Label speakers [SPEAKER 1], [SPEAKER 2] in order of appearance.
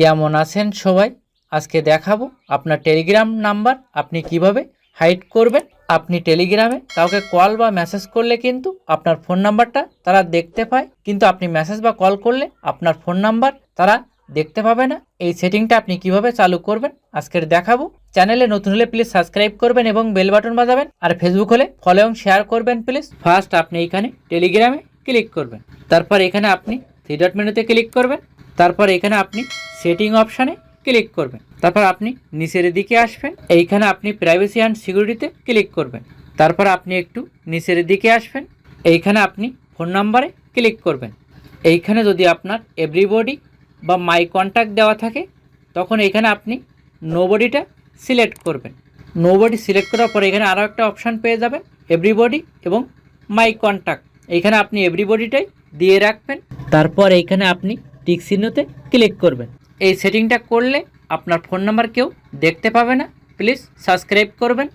[SPEAKER 1] কেমন আছেন সবাই? আজকে দেখাবো আপনার টেলিগ্রাম নাম্বার, আপনি কীভাবে হাইড করবেন। আপনি টেলিগ্রামে কাউকে কল বা মেসেজ করলে কিন্তু আপনার ফোন নাম্বারটা তারা দেখতে পায়। কিন্তু আপনি মেসেজ বা কল করলে আপনার ফোন নাম্বার তারা দেখতে পাবে না। এই সেটিংটা আপনি কীভাবে চালু করবেন আজকের দেখাবো। চ্যানেলে নতুন হলে প্লিজ সাবস্ক্রাইব করবেন এবং বেল বাটন বাজাবেন। আর ফেসবুক হলে ফলো এবং শেয়ার করবেন প্লিজ ফার্স্ট আপনি এখানে টেলিগ্রামে ক্লিক করবেন। তারপর এখানে আপনি থ্রি ডট মেনুতে ক্লিক করবেন। তারপর এখানে আপনি সেটিং অপশানে ক্লিক করবেন। তারপর আপনি নিচের দিকে আসবেন। এইখানে আপনি প্রাইভেসি অ্যান্ড সিকিউরিটিতে ক্লিক করবেন। তারপর আপনি একটু নিচের দিকে আসবেন। এইখানে আপনি ফোন নাম্বারে ক্লিক করবেন। এইখানে যদি আপনার এভরিবডি বা মাই কন্ট্যাক্ট দেওয়া থাকে, তখন এখানে আপনি নোবডিটা সিলেক্ট করবেন। নোবডি সিলেক্ট করার পর এখানে আরও একটা অপশান পেয়ে যাবেন এভরিবডি এবং মাই কন্ট্যাক্ট এইখানে আপনি এভরিবডিটাই দিয়ে রাখবেন। তারপর এইখানে আপনি টিক চিহ্নতে ক্লিক করবেন। এই সেটিংটা করলে আপনার ফোন নাম্বার কেউ দেখতে পাবে না। প্লিজ সাবস্ক্রাইব করবেন।